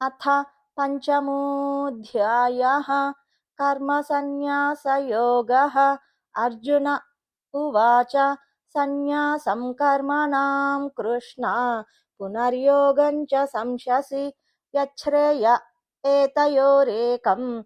अथ पञ्चमोऽध्यायः कर्मसन्न्यासयोगः। अर्जुन उवाच, सन्न्यासं कर्मणां कृष्णा, पुनर्योगं च संशसि, यच्छ्रेय एतयोरेकं,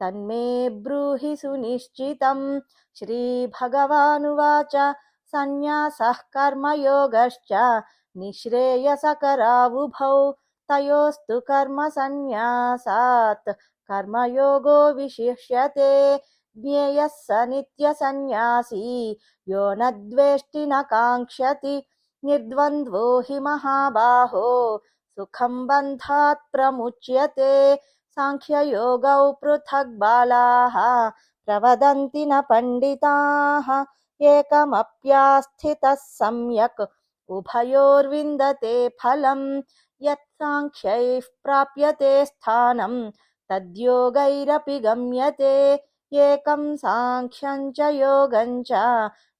तन्मे ब्रूहि सुनिश्चितं। श्रीभगवानुवाच, सन्न्यासः कर्मयोगश्च, निःश्रेयसकरावुभौ तयोस्तु कर्मसन्न्यासात् कर्मयोगो विशिष्यते। ज्ञेयः स नित्यसन्न्यासी। यो न द्वेष्टि न काङ्क्षति। निर्द्वन्द्वो हि महाबाहो। सुखं बन्धात् प्रमुच्यते। साङ्ख्ययोगौ पृथग् बालाः। प्रवदन्ति न पण्डिताः। एकमप्यास्थितः सम्यक्। उभयोर्विन्दते फलम्। यत् साङ्ख्यैः प्राप्यते स्थानं, तद्योगैरपि गम्यते। एकं साङ्ख्यं च योगं च,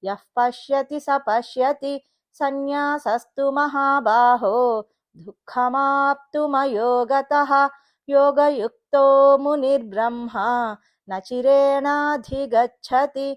यः पश्यति स पश्यति, सन्न्यासस्तु महाबाहो दुःखमाप्तुमयोगतः योगयुक्तो मुनिर्ब्रह्मा, न चिरेणाधिगच्छति।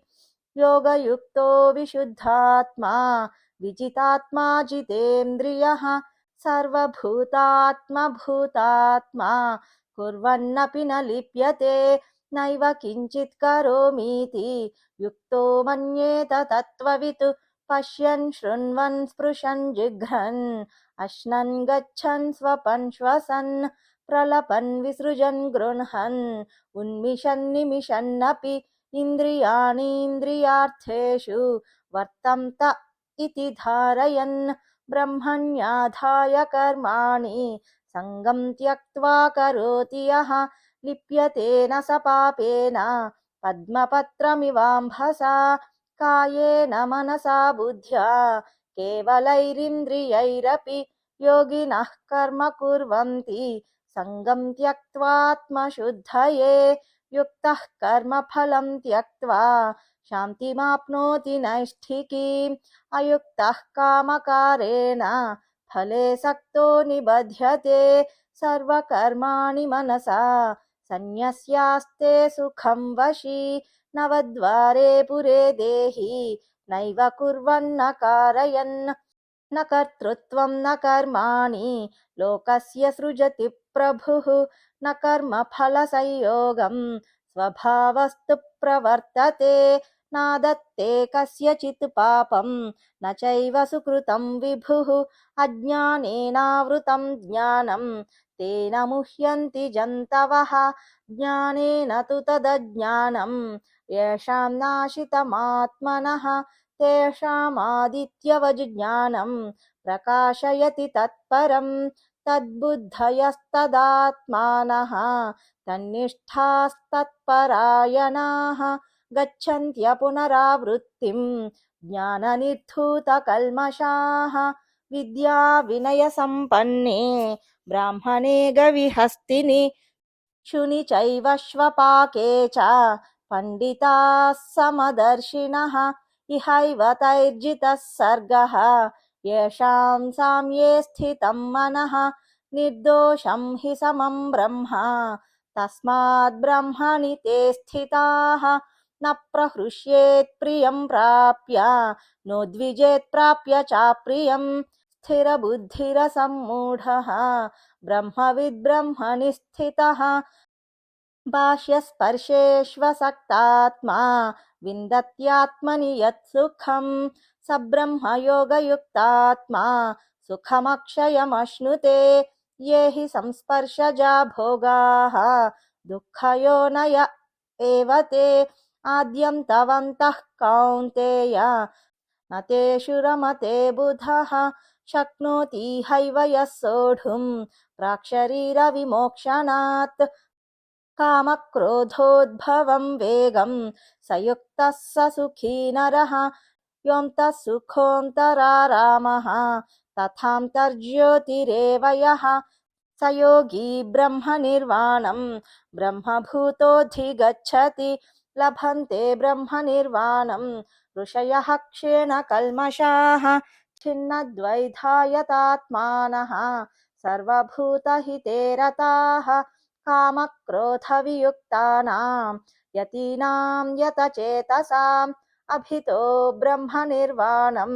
योगयुक्तो विशुद्धात्मा, विजितात्मा जितेन्द्रियः। सर्वभूतात्मभूतात्मा, कुर्वन्नपि न लिप्यते, नैव किञ्चित् करोमीति, युक्तो मन्येत तत्त्ववित्, पश्यन् शृण्वन्, स्पृशन्, जिघ्रन्, अश्नन्, गच्छन्, स्वपन्, श्वसन्, प्रलपन्, विसृजन्, गृह्णन्, उन्मिषन्, निमिषन्नपि, इन्द्रियाणीन्द्रियार्थेषु वर्तन्त इति धारयन्। ब्रह्मण्याधाय कर्माणि सङ्गं त्यक्त्वा करोति यः लिप्यते न स पापेन पद्मपत्रमिवाम्भसा कायेन मनसा बुद्ध्या केवलैरिन्द्रियैरपि योगिनः कर्म कुर्वन्ति सङ्गं त्यक्त्वात्मशुद्धये युक्तः कर्मफलं त्यक्त्वा శాంతిమాప్నోతి నైష్ఠికీ అయుక్త కామకారేణ ఫలే సక్తో నిబధ్యతే సర్వకర్మాణి మనసా సన్యస్యాస్తే సుఖం వశీ నవద్వారే పురే దేహి నైవ కుర్వన్న కారయన్ న కర్తృత్వం న కర్మాణి లోకస్య సృజతి ప్రభు న కర్మ ఫల సంయోగం స్వభావస్తు ప్రవర్తతే प्रवर्तते नादत्ते कस्यचित् पापं, न चैव सुकृतं विभुः। अज्ञानेनावृतं ज्ञानं, तेन मुह्यन्ति जन्तवः। ज्ञानेन तु तदज्ञानं, येषां नाशितमात्मनः। तेषामादित्यवज्ज्ञानं प्रकाशयति तत्परं, तद्बुद्धयस्तदात्मानः, तन्निष्ठास्तत्परायणाः। गच्छन्त्यपुनरावृत्तिं ज्ञाननिर्धूतकल्मषाः विद्याविनयसम्पन्ने ब्राह्मणे गविहस्तिनि शुनि चैव श्वपाके च पण्डिताः समदर्शिनः इहैव तैर्जितः सर्गः येषां साम्ये स्थितं मनः निर्दोषं हि समं ब्रह्म तस्माद् ब्रह्मणि ते स्थिताः न प्रहृष्येत् प्रियं प्राप्य नोद्विजेत् प्राप्य चाप्रियं स्थिरबुद्धिरसम्मूढः ब्रह्मविद्ब्रह्मणि स्थितः बाह्यस्पर्शेष्वसक्तात्मा, विन्दत्यात्मनि यत् सुखं स ब्रह्मयोगयुक्तात्मा सुखमक्षयमश्नुते। ये हि संस्पर्शजा भोगाः दुःखयोनय एव ते। आद्यन्तवन्तः कौन्तेय। न तेषु रमते बुधः। शक्नोति हैव यः सोढुं प्राक्शरीरविमोक्षणात् कामक्रोधोद्भवं वेगं स युक्तः स सुखी नरः। योऽन्तः सुखोऽन्तरारामः तथान्तर्ज्योतिरेव यः। स योगी ब्रह्मनिर्वाणं ब्रह्मभूतोऽधिगच्छति। लभन्ते ब्रह्मनिर्वाणं ऋषयः क्षीणकल्मषाः छिन्नद्वैधायतात्मानः, सर्वभूतहिते रताः कामक्रोधवियुक्तानां यतीनां यतचेतसाम्, अभितो ब्रह्मनिर्वाणं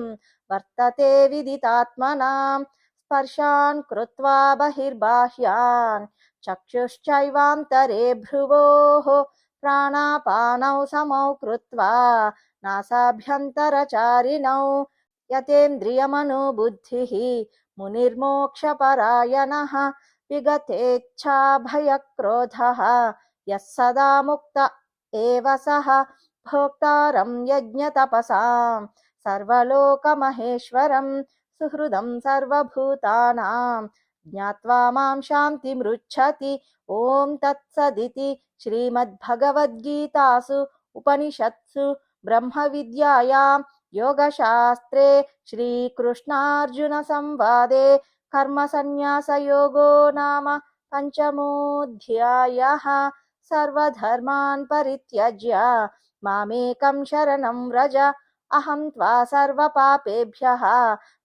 वर्तते विदितात्मनां स्पर्शान् कृत्वा बहिर्बाह्यान्, चक्षुश्चैवान्तरे भ्रुवोः प्राणापानौ समौ कृत्वा नासाभ्यन्तरचारिणौ यतेन्द्रियमनोबुद्धिः मुनिर्मोक्षपरायणः विगतेच्छाभयक्रोधः यः सदा मुक्त एव सः भोक्तारं यज्ञतपसां सर्वलोकमहेश्वरं सुहृदं सर्वभूतानां ज्ञात्वा माँ शान्तिमृच्छति ॐ तत्सदिति श्रीमद्भगवद्गीतासु उपनिषत्सु ब्रह्मविद्यायां योगशास्त्रे श्रीकृष्णार्जुनसंवादे कर्मसन्न्यासयोगो नाम पञ्चमोऽध्यायः। सर्वधर्मान् परित्यज्य मामेकं शरणं व्रज। अहं त्वा सर्वपापेभ्यः।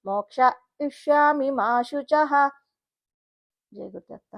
मोक्षयिष्यामि मा शुचः। జయగుర్దత్త